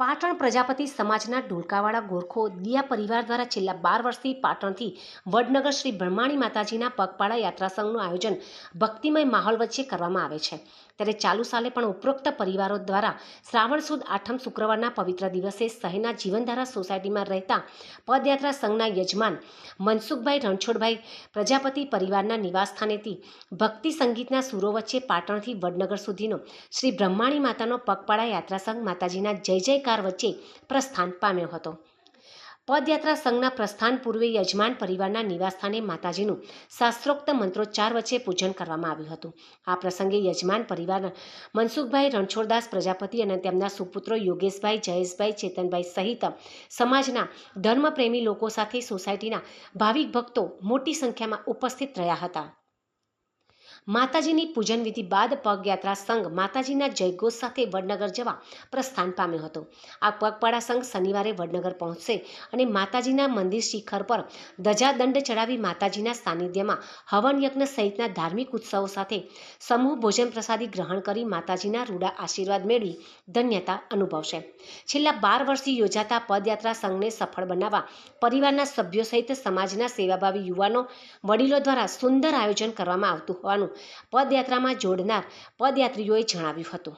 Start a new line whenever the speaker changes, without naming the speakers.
પાટણ પ્રજાપતિ સમાજના ઢોલકાવાળા ગોરખો દિયા પરિવાર દ્વારા છેલ્લા બાર વર્ષથી પાટણથી વડનગર શ્રી બ્રહ્માણી માતાજીના પગપાળા યાત્રા સંઘનું આયોજન ભક્તિમય માહોલ વચ્ચે કરવામાં આવે છે. ત્યારે ચાલુ સાલે પણ ઉપરોક્ત પરિવારો દ્વારા શ્રાવણ સુદ આઠમ શુક્રવારના પવિત્ર દિવસે શહેરના જીવનધારા સોસાયટીમાં રહેતા પદયાત્રા સંઘના યજમાન મનસુખભાઈ રણછોડભાઈ પ્રજાપતિ પરિવારના નિવાસસ્થાનેથી ભક્તિ સંગીતના સુરો વચ્ચે પાટણથી વડનગર સુધીનો શ્રી બ્રહ્માણી માતાનો પગપાળા યાત્રા સંઘ માતાજીના જય જયકાર વચ્ચે પ્રસ્થાન પામ્યો હતો. પદયાત્રા સંઘના પ્રસ્થાન પૂર્વે યજમાન પરિવારના નિવાસસ્થાને માતાજીનું શાસ્ત્રોક્ત મંત્રોચ્ચાર વચ્ચે પૂજન કરવામાં આવ્યું હતું. આ પ્રસંગે યજમાન પરિવાર મનસુખભાઈ રણછોડદાસ પ્રજાપતિ અને તેમના સુપુત્રો યોગેશભાઈ, જયેશભાઈ, ચેતનભાઈ સહિત સમાજના ધર્મપ્રેમી લોકો સાથે સોસાયટીના ભાવિક ભક્તો મોટી સંખ્યામાં ઉપસ્થિત રહ્યા હતા. માતાજીની પૂજન વિધિ બાદ પગયાત્રા સંઘ માતાજીના જયઘોષ સાથે વડનગર જવા પ્રસ્થાન પામ્યો હતો. આ પગપાળા સંઘ શનિવારે વડનગર પહોંચશે અને માતાજીના મંદિર શિખર પર ધજાદંડ ચડાવી માતાજીના સાનિધ્યમાં હવન યજ્ઞ સહિતના ધાર્મિક ઉત્સવો સાથે સમૂહ ભોજન પ્રસાદી ગ્રહણ કરી માતાજીના રૂડા આશીર્વાદ મેળવી ધન્યતા અનુભવશે. છેલ્લા બાર વર્ષથી યોજાતા પદયાત્રા સંઘને સફળ બનાવવા પરિવારના સભ્યો સહિત સમાજના સેવાભાવી યુવાનો વડીલો દ્વારા સુંદર આયોજન કરવામાં આવતું હોવાનું પદયાત્રામાં જોડનાર પદયાત્રીઓએ જણાવ્યું હતું.